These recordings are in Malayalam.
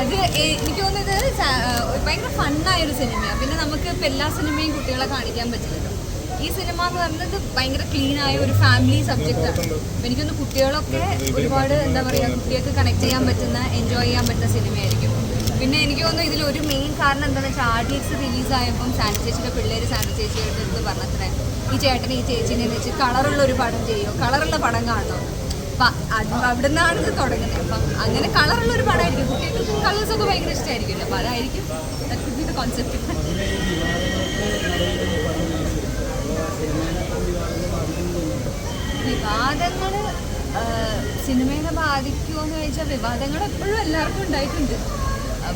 അത് എനിക്ക് തോന്നുന്നത് ഭയങ്കര ഫണ്ണായ ഒരു സിനിമയാണ് പിന്നെ നമുക്ക് ഇപ്പം എല്ലാ സിനിമയും കുട്ടികളെ കാണിക്കാൻ പറ്റില്ലല്ലോ. ഈ സിനിമ എന്ന് പറയുന്നത് ഭയങ്കര ക്ലീൻ ആയ ഒരു ഫാമിലി സബ്ജക്റ്റാണ് എനിക്കൊന്ന് കുട്ടികളൊക്കെ ഒരുപാട് എന്താ പറയുക കുട്ടികൾക്ക് കണക്ട് ചെയ്യാൻ പറ്റുന്ന എൻജോയ് ചെയ്യാൻ പറ്റുന്ന സിനിമയായിരിക്കും. പിന്നെ എനിക്ക് തോന്നുന്നു ഇതിൽ ഒരു മെയിൻ കാരണം എന്താണെന്ന് വെച്ചാൽ ആർഡിയക്സ് റിലീസായപ്പം സാനിറ്റേഷന്റെ പിള്ളേർ സാന്റി ചേച്ചിയുടെ അടുത്ത് പറഞ്ഞത്രേ ഈ ചേട്ടനെ ഈ ചേച്ചിനെ വെച്ച് കളറുള്ള ഒരു പടം ചെയ്യുമോ കളറുള്ള പടം കാണണോ അപ്പം അവിടുന്നാണ് ഇത് തുടങ്ങുന്നത് അപ്പം അങ്ങനെ കളറുള്ള ഒരു പടമായിരിക്കും കുട്ടികൾക്ക് കളേഴ്സ് കോൺസെപ്റ്റ് വിവാദങ്ങൾ സിനിമയെ ബാധിക്കുമോ എന്ന് ചോദിച്ചാൽ വിവാദങ്ങൾ എപ്പോഴും എല്ലാവർക്കും ഉണ്ടായിട്ടുണ്ട്.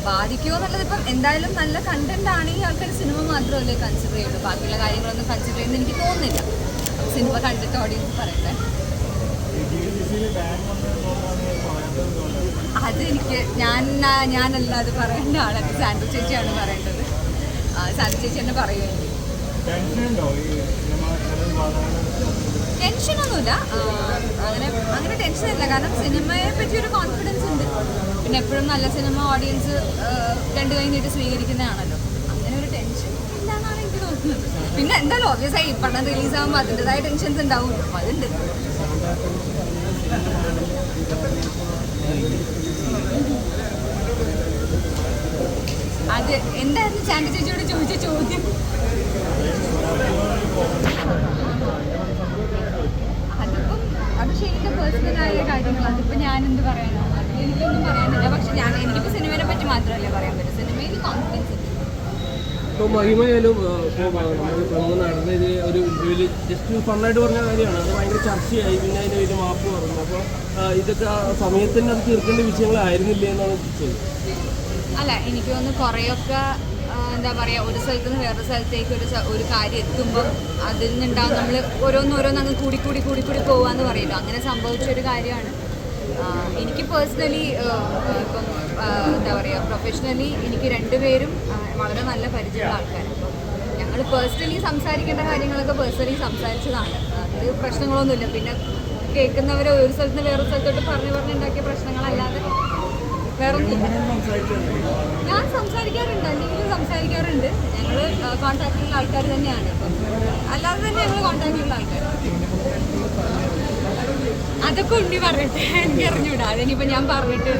ബാധിക്കുമോ എന്നുള്ളത് ഇപ്പം എന്തായാലും നല്ല കണ്ടന്റ് ആണെങ്കിൽ ആൾക്കാർ സിനിമ മാത്രമല്ലേ കൺസിഡർ ചെയ്യുള്ളൂ. ബാക്കിയുള്ള കാര്യങ്ങളൊന്നും കൺസിഡർ ചെയ്യുന്നത് എനിക്ക് തോന്നുന്നില്ല. സിനിമ കണ്ടിട്ട് ഓഡിയൻസ് പറയട്ടെ. അത് എനിക്ക് ഞാൻ ഞാനല്ല അത് പറയേണ്ട ആളത് സാൻഡ്ര ചേച്ചിയാണ് പറയേണ്ടത്. ആ, സാൻഡ്ര ചേച്ചി തന്നെ വിവാദങ്ങൾ ടെൻഷനൊന്നുമില്ല. അങ്ങനെ അങ്ങനെ ടെൻഷനില്ല. കാരണം സിനിമയെ പറ്റി ഒരു കോൺഫിഡൻസ് ഉണ്ട്. പിന്നെ എപ്പോഴും നല്ല സിനിമ ഓഡിയൻസ് രണ്ടു കൈ നീട്ടി സ്വീകരിക്കുന്നതാണല്ലോ. അങ്ങനെ ഒരു ടെൻഷൻ ഇല്ലാന്നാണ് എനിക്ക് തോന്നുന്നത്. പിന്നെ എന്തായാലും ഓബിയസ് ആയി ഈ പടം റിലീസ് ആകുമ്പോൾ അതിന്റെതായ ടെൻഷൻസ് ഉണ്ടാവും. അതുണ്ട്. അത് എന്തായിരുന്നു ചാണ്ടി ചേച്ചിയോട് ചോദിച്ച ചോദ്യം? അതിപ്പം അത് ഷെയ്ന്റെ പേഴ്സണലായ കാര്യങ്ങൾ ഞാൻ എന്ത് പറയാനാണ് അതിൽ എനിക്കൊന്നും പറയാനില്ല. പക്ഷെ ഞാൻ എനിക്കിപ്പോൾ സിനിമയെ പറ്റി മാത്രമല്ലേ പറയാൻ പറ്റും. സിനിമയിൽ കോൺഫിഡൻസ് ഇപ്പോൾ മഹിമയാലും ഇപ്പോൾ നമ്മൾ നടന്നത് ഒരു ഇന്റർവ്യൂവിൽ ജസ്റ്റ് ഫണ്ണായിട്ട് പറഞ്ഞ കാര്യമാണ്. അത് ഭയങ്കര ചർച്ചയായി. പിന്നെ അതിന്റെ വലിയ മാപ്പ് പറഞ്ഞു. അപ്പോൾ ഇതൊക്കെ സമയത്തിന് അത് തീർക്കേണ്ട വിഷയങ്ങളായിരുന്നില്ല എന്നാണ് ചോദിച്ചത്. അല്ല എനിക്ക് തോന്നുന്നു കുറേയൊക്കെ എന്താ പറയുക ഒരു സ്ഥലത്ത് നിന്ന് വേറൊരു സ്ഥലത്തേക്ക് ഒരു ഒരു കാര്യം എത്തുമ്പോൾ അതിൽ നിന്നുണ്ടാവും നമ്മൾ ഓരോന്നോരോന്ന് അങ്ങ് കൂടി കൂടി കൂടി കൂടി പോവാന്ന് പറയില്ല അങ്ങനെ സംഭവിച്ച ഒരു കാര്യമാണ്. എനിക്ക് പേഴ്സണലി ഇപ്പം എന്താ പറയുക പ്രൊഫഷണലി എനിക്ക് രണ്ടുപേരും വളരെ നല്ല പരിചയമുള്ള ആൾക്കാരാണ്. ഞങ്ങൾ പേഴ്സണലി സംസാരിക്കേണ്ട കാര്യങ്ങളൊക്കെ പേഴ്സണലി സംസാരിച്ചതാണ്. അത് പ്രശ്നങ്ങളൊന്നുമില്ല. പിന്നെ കേൾക്കുന്നവരെ ഒരു സ്ഥലത്ത് നിന്ന് വേറൊരു സ്ഥലത്തോട്ട് പറഞ്ഞു പറഞ്ഞുണ്ടാക്കിയ പ്രശ്നങ്ങളല്ലാതെ വേറൊന്നുമില്ല ഞാൻ സംസാരിക്കാറുണ്ട് എന്തെങ്കിലും സംസാരിക്കാറുണ്ട്. ഞങ്ങൾ കോൺടാക്റ്റിലുള്ള ആൾക്കാർ തന്നെയാണ്. അല്ലാതെ തന്നെ ഞങ്ങൾ കോൺടാക്റ്റിലുള്ള ആൾക്കാർ അതൊക്കെ ഉണ്ണി പറയട്ടെ എനിക്ക് അറിഞ്ഞൂടാ അതിനിപ്പോൾ ഞാൻ പറഞ്ഞിട്ട്